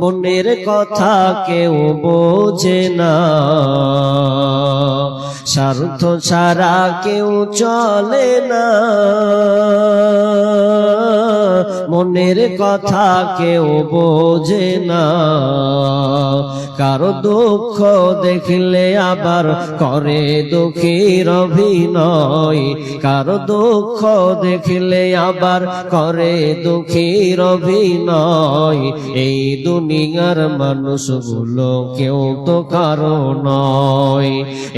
মনের কথা কেউ বোঝে না। স্বার্থ ছাড়া কেউ চলে না। মনের কথা কেউ বোঝে না। কারও দুঃখ দেখলে আবার করে দুঃখীর অভিনয়। কারও দুঃখ দেখলে আবার করে দুঃখীর অভিনয়। এই দুনিয়ার মানুষগুলো কেউ তো কারও নয়।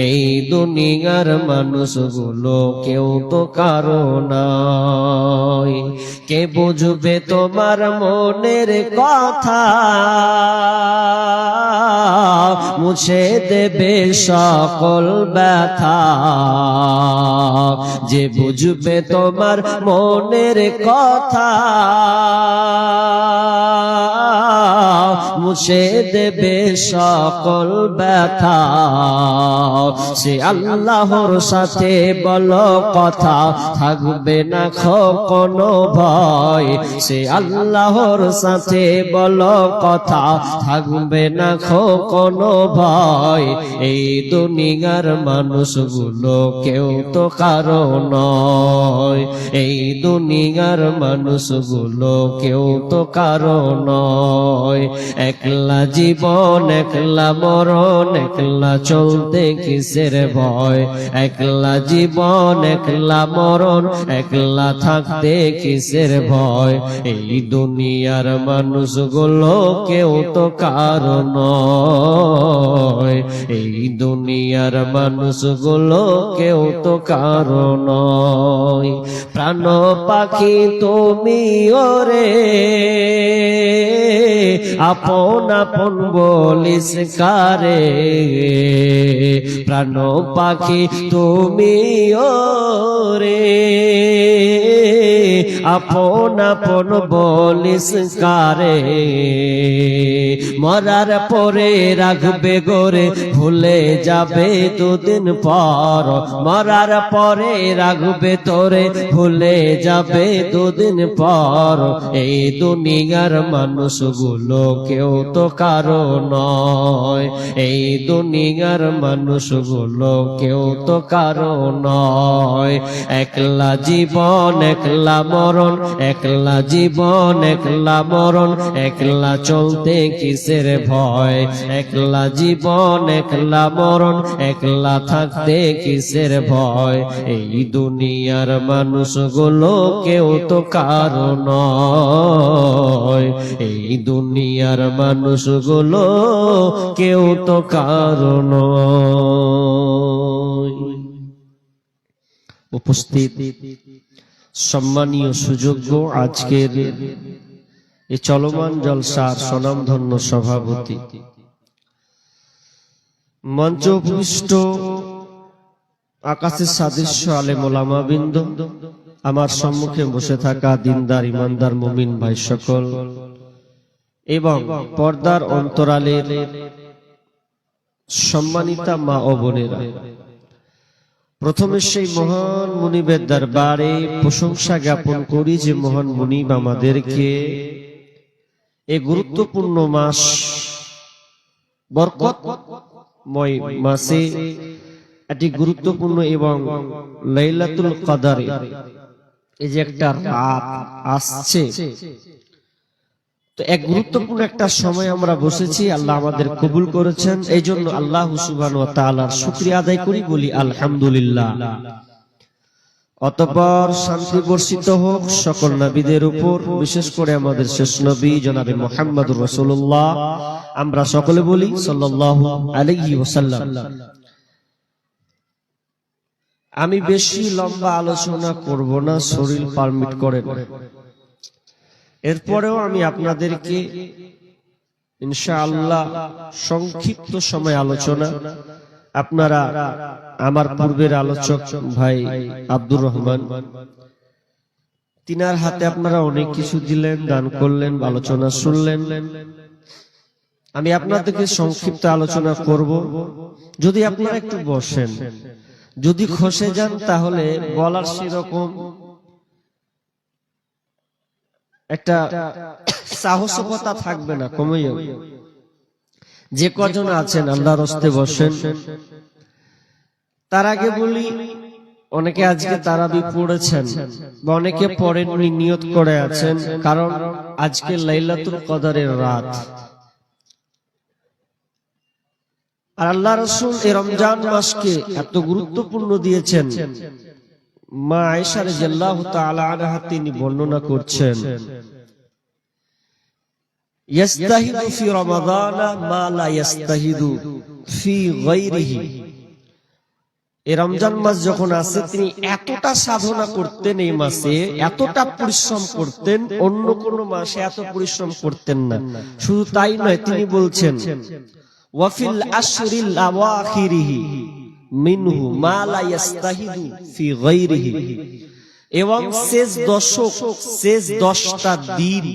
এই দুনিয়ার মানুষগুলো কেউ তো কারও নয়। কে বুঝবে তোমার মনের কথা। মুছে দেবে সকল ব্যথা। যে বুঝবে তোমার মনের কথা। মুছে দেবে সকল ব্যথা। সে আল্লাহর সাথে বলো কথা, থাকবে না কোনো ভয়। সে আল্লাহর সাথে বলো কথা, থাকবে না কোনো ভয়। এই দুনিয়ার মানুষগুলো কেউ তো কারও নয়। এই দুনিয়ার মানুষগুলো কেউ তো কারও নয়। একলা জীবন, একলা মরণ, একলা চলতে কিসের ভয়? একলা জীবন, একলা মরণ, একলা থাকতে কিসের ভয়? এই দুনিয়ার মানুষগুলো কেউ তো কারণ এই দুনিয়ার মানুষগুলো কেউ তো কারণ প্রাণ পাখি তুমি ওরে, আপন আপন বলিস কারে? প্রাণ পাখি তুমি ওরে। আপন আপন বলিস কারে? মরার পরে রাখবে গোরে, ভুলে যাবে দুদিন পর। মরার পরে রাখবে তোরে, ভুলে যাবে দুদিন পর। এই দুনিয়ার মানুষগুলো কেউ তো কারও নয়। এই দুনিয়ার মানুষগুলো কেউ তো কারও নয়। একলা জীবন, একলা মরণ, একলা জীবন, একলা মরণ, একলা চলতে কিসের ভয়? একলা জীবন, একলা মরণ, একলা থাকতে কিসের ভয়? এই দুনিয়ার মানুষগুলো কেউ তো কারও নয়। এই দুনিয়ার মানুষগুলো কেউ তো কারও নয়। উপস্থিত সম্মানীয় সুযোগ্য আজকের এই চলমান জলসার স্বনামধন্য সভাপতি। মঞ্চ উপবিষ্ট আকাশের সাদৃশ্য আলে মোলামাবিন্দ আমার সম্মুখে বসে থাকা দিনদার, ইমানদার মুমিন ভাই সকল, এবং পর্দার অন্তরালের সম্মানিতা মা ও বোনেরা। প্রথমে সেই মহান মুনিবের দরবারে প্রশংসা জ্ঞাপন করি যে মহান মুনিব আমাদেরকে এই গুরুত্বপূর্ণ মাস বরকতময় মাসে একটি গুরুত্বপূর্ণ এবং লাইলাতুল কদারে এই যে একটা রাত আসছে। এক গুরুত্বপূর্ণ একটা সময় আমরা বসেছি, আল্লাহ আমাদের কবুল করেছেন। এই জন্য আল্লাহ সুবান ও তালার শুক্রিয়া আদায় করি, বলি আলহামদুলিল্লাহ। অতপর শান্তি বর্ষিত হোক সকল নবীদের উপর, বিশেষ করে আমাদের শেষ নবী জনাবে মোহাম্মদ রসুল্লাহ আমরা সকলে বলি সাল্লাল্লাহু আলাইহি ওয়াসাল্লাম। আমি বেশি লম্বা আলোচনা করব না, শরীর পারমিট করে এরপরেও আমি আপনাদেরকে ইনশাআল্লাহ সংক্ষিপ্ত সময় আলোচনা। আপনারা আমার পূর্বের আলোচক ভাই আব্দুর রহমান তিনার হাতে আপনারা অনেক কিছু দিলেন দান করলেন আলোচনা শুনলেন। আমি আপনাদেরকে সংক্ষিপ্ত আলোচনা করব। যদি আপনারা একটু বসেন যদি খসে যান তাহলে বলার সেরকম একটা সাহসিকতা থাকবে না, কমে যাবে। যে কজন আছেন, আল্লাহর হস্তে বসেন। তার আগে বলি, অনেকে আজকে তারাবি পড়েছেন বা অনেকে পড়েননি, নিয়ত করে আছেন, কারণ আজকে লাইলাতুল কদরের রাত। আর আল্লাহ রসুল এই রমজান মাসকে এত গুরুত্বপূর্ণ দিয়েছেন। মা আয়েশা রাদিয়াল্লাহু তাআলা আনহা তিনি বর্ণনা করছেন ফি মা লা ফি গায়রিহি। এই রমজান মাস যখন আসে, তিনি এতটা সাধনা করতেন এই মাসে, এতটা পরিশ্রম করতেন, অন্য কোন মাসে এত পরিশ্রম করতেন না। শুধু তাই নয়, তিনি বলছেন ওয়াফিল আশরিল আওয়াখিরিহি। মিনহু মা লা ইয়াস্তাহিদু ফি গায়রিহি। এবং শেষ দশক শেষ দশটা দিন।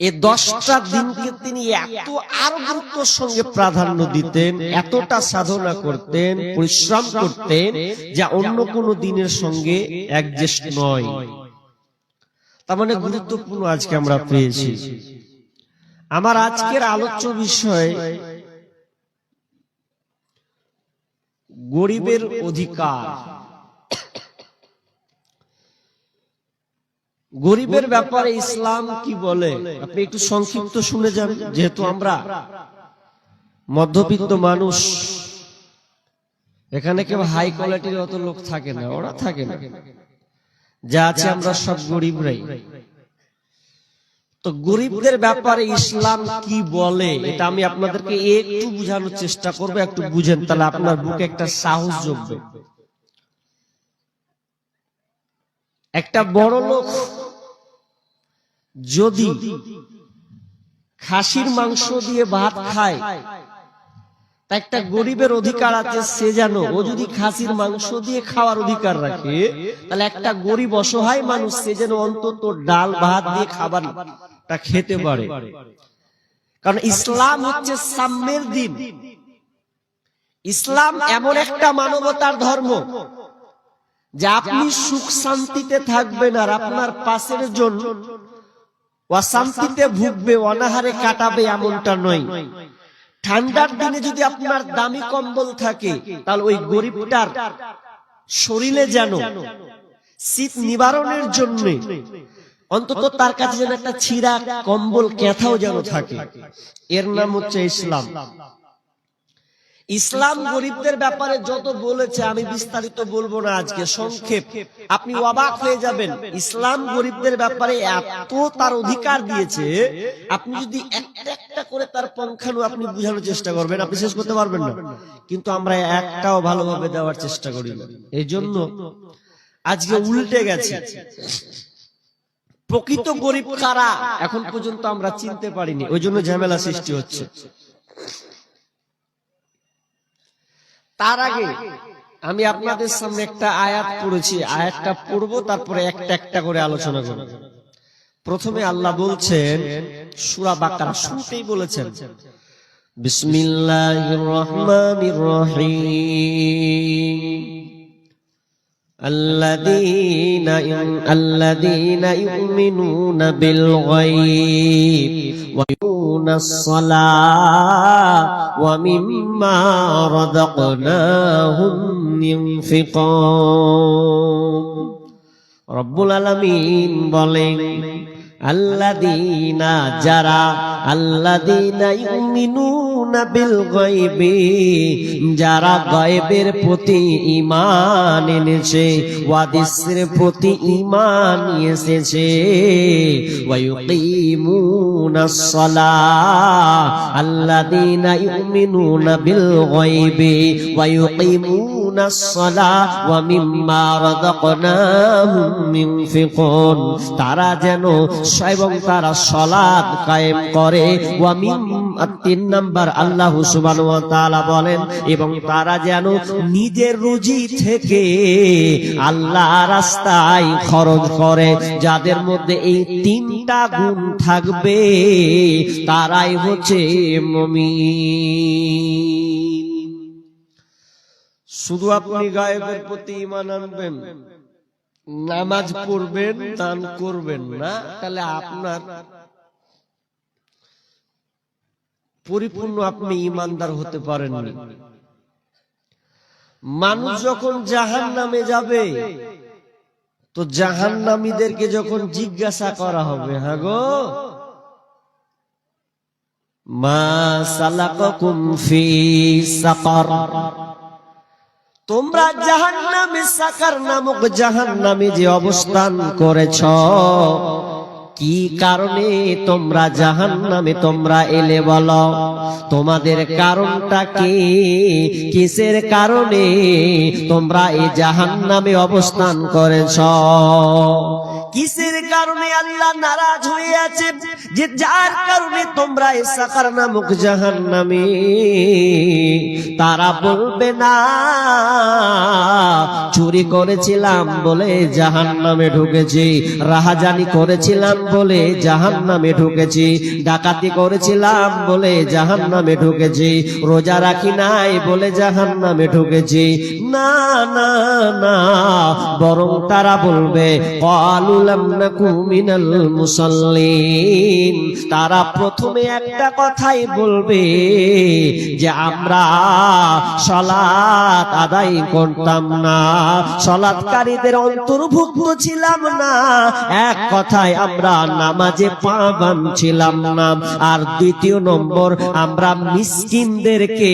এই দশটা দিনকে তিনি এত আরও গুরুত্বর সঙ্গে প্রাধান্য দিতেন এতটা সাধনা করতেন পরিশ্রম করতেন যা অন্য কোন দিনের সঙ্গে অ্যাডজাস্ট নয়। তার মানে গুরুত্বপূর্ণ আজকে আমরা পেয়েছি। আমার আজকের আলোচ্য বিষয় গরিবের অধিকার। গরিবের ব্যাপারে ইসলাম কি বলে? আপনি একটু সংক্ষিপ্ত শুনে যান যেহেতু আমরা মধ্যবিত্ত মানুষ। এখানে কেউ হাই কোয়ালিটির অত লোক থাকে না ওরা থাকে না। যা আছে আমরা সব গরিবরাই। তো গরিবদের ব্যাপারে ইসলাম কি বলে এটা আমি আপনাদেরকে একটু বুঝানোর চেষ্টা করব একটু বুঝেন তাহলে আপনার বুকে একটা সাহস জমবে। একটা বড় লোক যদি খাসির মাংস দিয়ে ভাত খায় তা একটা গরিবের অধিকার আছে সে যেন ও যদি খাসির মাংস দিয়ে খাওয়ার অধিকার রাখে তাহলে একটা গরিব অসহায় মানুষ সে যেন অন্তত ডাল ভাত দিয়ে খাবারটা খেতে পারে। কারণ ইসলাম হচ্ছে সাম্যের দিন। ইসলাম এমন একটা মানবতার ধর্ম যে আপনি সুখ শান্তিতে থাকবেন আর আপনার পাশের জন অশান্তিতে ভুগবে অনাহারে কাটাবে এমনটা নয়। ঠান্ডার দিনে যদি আপনার দামি কম্বল থাকে তাহলে ওই গরিবটার শরীরে যেন শীত নিবারণের জন্য অন্তত তার কাছে যেন একটা ছিঁড়া কম্বল ক্যাথাও যেন থাকে। এর নাম হচ্ছে ইসলাম। ইসলাম গরিবদের ব্যাপারে যত বলেছে, আমি বিস্তারিত বলব না আজকে, সংক্ষেপ। আপনি অবাক হয়ে যাবেন, ইসলাম গরিবদের ব্যাপারে এত তার অধিকার দিয়েছে, আপনি যদি একটা একটা করে তার পঙ্খানু আপনি বুঝানোর চেষ্টা করবেন, আপনি শেষ করতে পারবেন না। কিন্তু আমরা একটাও ভালোভাবে দেওয়ার চেষ্টা করি না। এই জন্য আজকে উল্টে গেছে। প্রকৃত গরিব কারা? এখন পর্যন্ত আমরা চিনতে পারিনি ওই জন্য ঝামেলা সৃষ্টি হচ্ছে। তার আগে আমি আপনাদের সামনে একটা আয়াত পড়েছি আয়াতটা পড়ব তারপরে একটা একটা করে আলোচনা করব। প্রথমে আল্লাহ বলছেন সুরা বাকারা শুরুতেই বলেছেন বিসমিল্লাহির রহমানির রহিম। الذين الذين يؤمنون بالغيب ويؤمنون الصلاة ومما رزقناهم ينفقون رب العالمين بلين আল্লাদিনা যারা, আল্লাদিনা ইউমিনুনা বিল গায়বি, যারা গায়বের প্রতি ঈমান এনেছে ওয়াদিসের প্রতি ঈমান এসেছে, ওয়া ইউকিমুনাস সালাহ আল্লাদিনা ইউমিনুনা বিল গায়বি, ওয়া তারা যেন এবং তারা সলাদ কায়েম করে তিন নাম্বার আল্লাহ সুবান বলেন এবং তারা যেন নিজের রুজি থেকে আল্লাহ রাস্তায় খরচ করে যাদের মধ্যে এই তিনটা গুণ থাকবে তারাই হচ্ছে মমি শুধু আপনি গায়েবের প্রতি ইমান আনবেন, নামাজ পড়বেন, দান করবেন না, তাহলে আপনার পরিপূর্ণ আপনি ইমানদার হতে পারেননি। মানুষ যখন জাহান নামে যাবে, তো জাহান নামীদেরকে যখন জিজ্ঞাসা করা হবে হ্যাঁ গো, মা সালাকাকুম ফি সাকার তোমরা জাহান নামে সাকার নামক জাহান নামে যে অবস্থান করেছ, কি কারণে তোমরা জাহান নামে তোমরা এলে বলো? তোমাদের কারণটা কি? কিসের কারণে তোমরা এই জাহান নামে অবস্থান করেছ? কিসের কারণে আল্লাহ নারাজ হয়ে আছে? যে যার কারণে তোমরা এই সাকার নামক জাহান নামে তারা বলবে না, চুরি করেছিলাম বলে জাহান নামে ঢুকেছি, রাহাজানি করেছিলাম বলে জাহান নামে ঢুকেছি, ডাকাতি করেছিলাম বলে জাহান নামে ঢুকেছি, রোজা রাখি নাই বলে জাহান নামে ঢুকেছি। না না না, বরং তারা বলবে তারা প্রথমে একটা কথাই বলবে যে, আমরা সলাত আদায় করতাম না। সলাৎকারীদের অন্তর্ভুক্ত ছিলাম না। এক কথায় আমরা নামাজে পাবান ছিলাম না। আর দ্বিতীয় নম্বর, আমরা মিসকিনদেরকে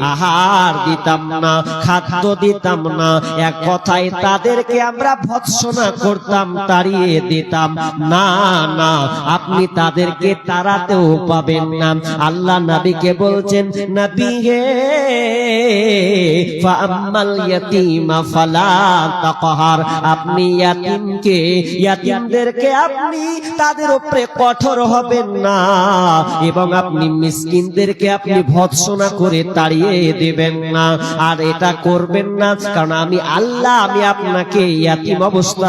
আহার দিতাম না, খাদ্য দিতাম না। এক কথায় তাদেরকে আমরা ভৎসনা করতাম তাড়িয়ে দিতাম। না না, আপনি তাদেরকে তাড়াতেও পাবেন না। আল্লাহ নবীকে বলছেন, নবী হে ফালা তাকহার। আপনি আপনি তাদের উপরে কঠোর হবেন না। এবং আপনি মিসকিনদেরকে আপনি ভৎসনা করে তাড়িয়ে দেবেন না। আর এটা করবেন না, কারণ আমি আল্লাহ, আমি আপনাকে ইয়াতিম অবস্থা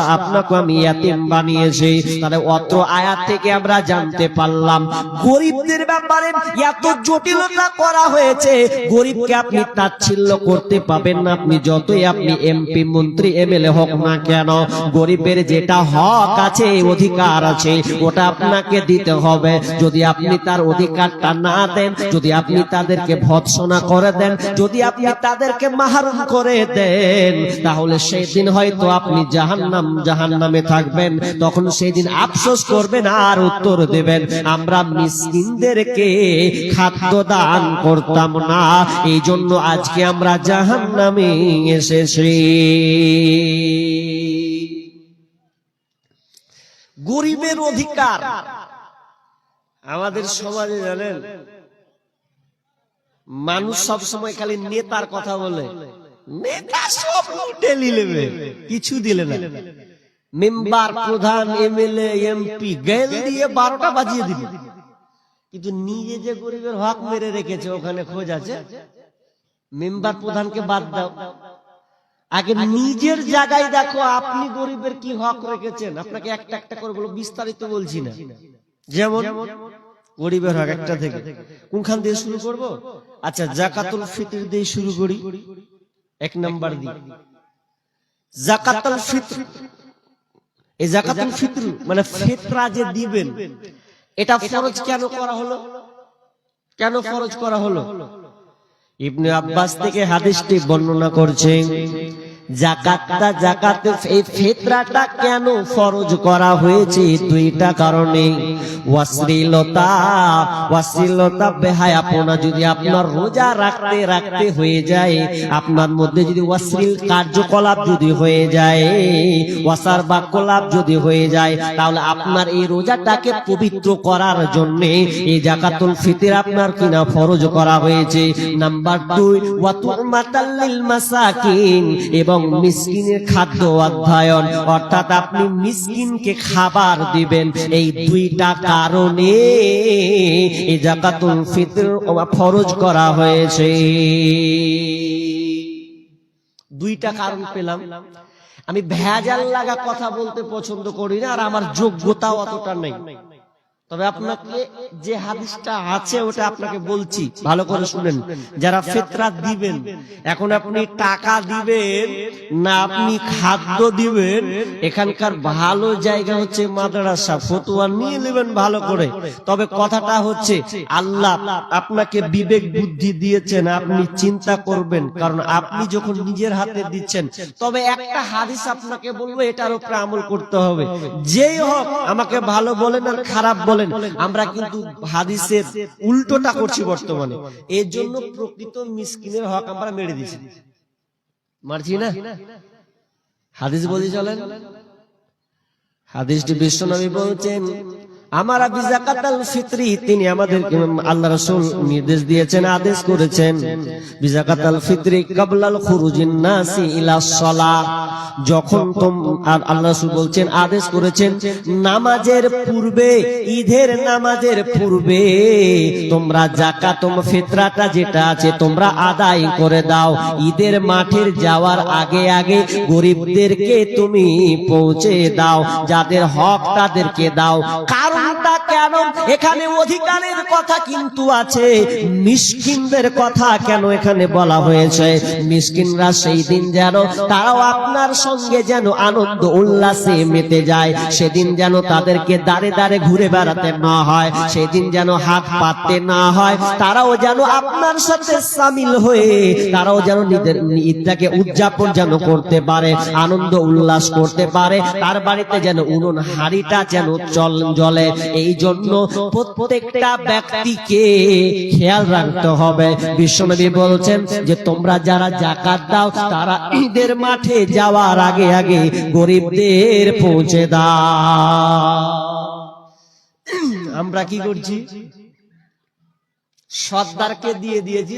আপনি যতই আপনি এমপি, মন্ত্রী হোক না কেন, গরিবের যেটা হক আছে অধিকার আছে, ওটা আপনাকে দিতে হবে। যদি আপনি তার অধিকারটা না দেন, যদি আপনি তাদেরকে ভৎসনা করে দেন, যদি আপনি তাদেরকে মাহারুম করে দেন, তাহলে সেই দিন হয়তো আপনি জাহান্নাম জাহান্নামে থাকবেন, তখন সেই দিন আফসোস করবেন আর উত্তর দেবেন, আমরা মিসকিনদেরকে খাদ্য দান করতাম না এই জন্য আজকে আমরা জাহান্নামে এসেছি। গরিবের অধিকার আমাদের সমাজে জানেন, মানুষ সব সময় খালি নেতার কথা বলে, নেতা সব ডেলি নেবে কিছু দিলে না। মেম্বার প্রধান এমএলএ এমপি গেল দিয়ে বারোটা বাজিয়ে দিল। কিন্তু নিজে যে গরিবের হক মেরে রেখেছে ওখানে খোঁজ আছে? মেম্বার প্রধানকে বাদ দাও। আগে নিজের জায়গায় দেখো আপনি গরিবের কি হক রেখেছেন? আপনাকে একটা একটা করে বলো বিস্তারিত বলছি না। যেমন গরিবের হক একটা থেকে। কোনখান দিয়ে শুরু করব? আচ্ছা জাকাতুল ফিতর দিয়ে শুরু করি। এক নাম্বার দি জাকাতুল ফিতর। এই জাকাতুল ফিত্র মানে ফিতরা যে দিবেন এটা ফরজ কেন করা হলো? কেন ফরজ করা হলো? ইবনে আব্বাস থেকে হাদিসটি বর্ণনা করছেন জাকাতটা জাকাত, এই ফিতরাটা কেন ফরজ করা হয়েছে? দুইটা কারণে। ওয়াসরিলতা ওয়াসরিলতা বেহায়াপনা যদি আপনার রোজা রাখতে রাখতে হয়ে যায়, আপনার মধ্যে যদি ওয়াসরিল কার্যকলাপ যদি হয়ে যায়, ওয়াসার বাক্যলাপ যদি হয়ে যায়, তাহলে আপনার এই রোজাটাকে পবিত্র করার জন্য এই জাকাতুল ফিতর আপনার কিনা ফরজ করা হয়েছে। নাম্বার দুই ওয়াতুমাতাল্লিল মাসাকিন, এবং মিসকিনের খাদ্য অধ্যয়ন অর্থাৎ আপনি মিসকিনকে খাবার দিবেন এই দুইটা কারণে এই জাকাতুল ফিতর ফরজ করা হয়েছে। দুইটা কারণ পেলাম। আমি ভেজাল লাগা কথা বলতে পছন্দ করি না আর আমার যোগ্যতা অতটা নেই। তবে আপনাকে যে হাদিসটা আছে, ওটা আপনাকে বলছি। ভালো করে শুনেন। যারা ফেতরা দিবেন, এখন আপনি টাকা দিবেন, না আপনি খাদ্য দিবেন, এখানকার ভালো জায়গা হচ্ছে মাদ্রাসা। ফতুয়া নিয়ে নেবেন ভালো করে। তবে কথাটা হচ্ছে, আল্লাহ আপনাকে বিবেক বুদ্ধি দিয়েছেন, আপনি চিন্তা করবেন। কারণ আপনি যখন নিজের হাতে দিচ্ছেন, তবে একটা হাদিস আপনাকে বলব, এটার উপরে আমল করতে হবে। যেই হোক, আমাকে ভালো বলেন আর খারাপ বলেন আমরা কিন্তু হাদিসের উল্টোটা করছি বর্তমানে। এর জন্য প্রকৃত মিসকিনের হক আমরা মেরে দিচ্ছি মারছি না? হাদিস বলি চলেন। হাদিসটি বিশ্বনবী বলছেন আমার আবি জাকাতাল ফিতরি তিনি আমাদের আল্লাহ রাসূল নির্দেশ দিয়েছেন আদেশ করেছেন বিজাকাতাল ফিতরি কাবলাল খুরুজিন নাসি ইলা সালাহ যখন তোম আর আল্লাহ রাসূল বলছেন আদেশ করেছেন নামাজের পূর্বে ঈদের নামাজের পূর্বে তোমরা জাকাত ফিতরাটা যেটা আছে তোমরা আদায় করে দাও। ঈদের মাঠের যাওয়ার আগে আগে গরিবদেরকে তুমি পৌঁছে দাও যাদের হক তাদেরকে দাও। কারণটা not কেন? এখানে অধিকারের কথা কিন্তু আছে। মিসকিনদের কথা কেন এখানে বলা হয়েছে? মিসকিনরা সেই দিন যেন, তারাও আপনার সঙ্গে যেন আনন্দ, উল্লাসে মেতে যায়। সেদিন যেন তাদেরকে দাঁড়ে দাঁড়ে ঘুরে বেড়াতে না হয়। সেদিন যেন হাত পাততে না হয়। তারাও যেন আপনার সাথে সামিল হয়ে, তারাও যেন নিজের ঈদটাকে উদযাপন যেন করতে পারে, আনন্দ, উল্লাস করতে পারে। তার বাড়িতে যেন উনুন, হাড়িটা যেন চল জলে এই জন্য প্রত্যেকটা ব্যক্তিকে খেয়াল রাখতে হবে। বিশ্বনবী বলছেন যে, তোমরা যারা জাকাত দাও, তারা ঈদের মাঠে যাওয়ার আগে আগে গরিবদের পৌঁছে দাও। আমরা কি করছি? সর্দারকে দিয়ে দিয়েছি।